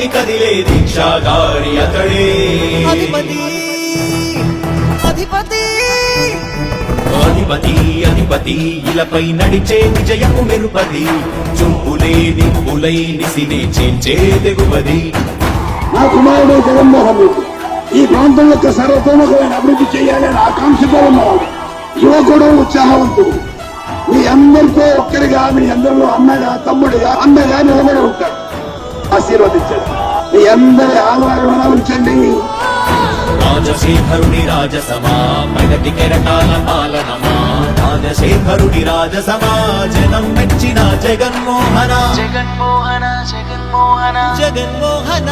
నభూని కదిలే దీక్షాగారి అతడే. అధిపతి అధిపతి. అధిపతి అధిపతి ఇలపై నడిచే విజయము మెరుపది. చూపులే నిప్పులై నిసినే చేంచే తెగువది. నా కుమారుడు జగన్మోహన్ రెడ్డి ఈ ప్రాంతం యొక్క సర్వతోముఖమైన అభివృద్ధి చేయాలని ఆకాంక్షతో ఉన్నవాడు. యువకుడు ఉత్సాహవంతుడు. మీ అందరితో ఒక్కరిగా మీ అందరిలో అన్నగా తమ్ముడిగా అన్నగా నిలబడి ఉంటాడు. ఆశీర్వదించండి. మీ అందరి ఆదరణ ఉంచండి. రాజశేఖరుడి రాజసమా ప్రగతి కెరటాల పాలనమా? రాజశేఖరుడి రాజసమా జనం మెచ్చిన జగన్మోహన? జగన్మోహన జగన్మోహన? జగన్మోహన?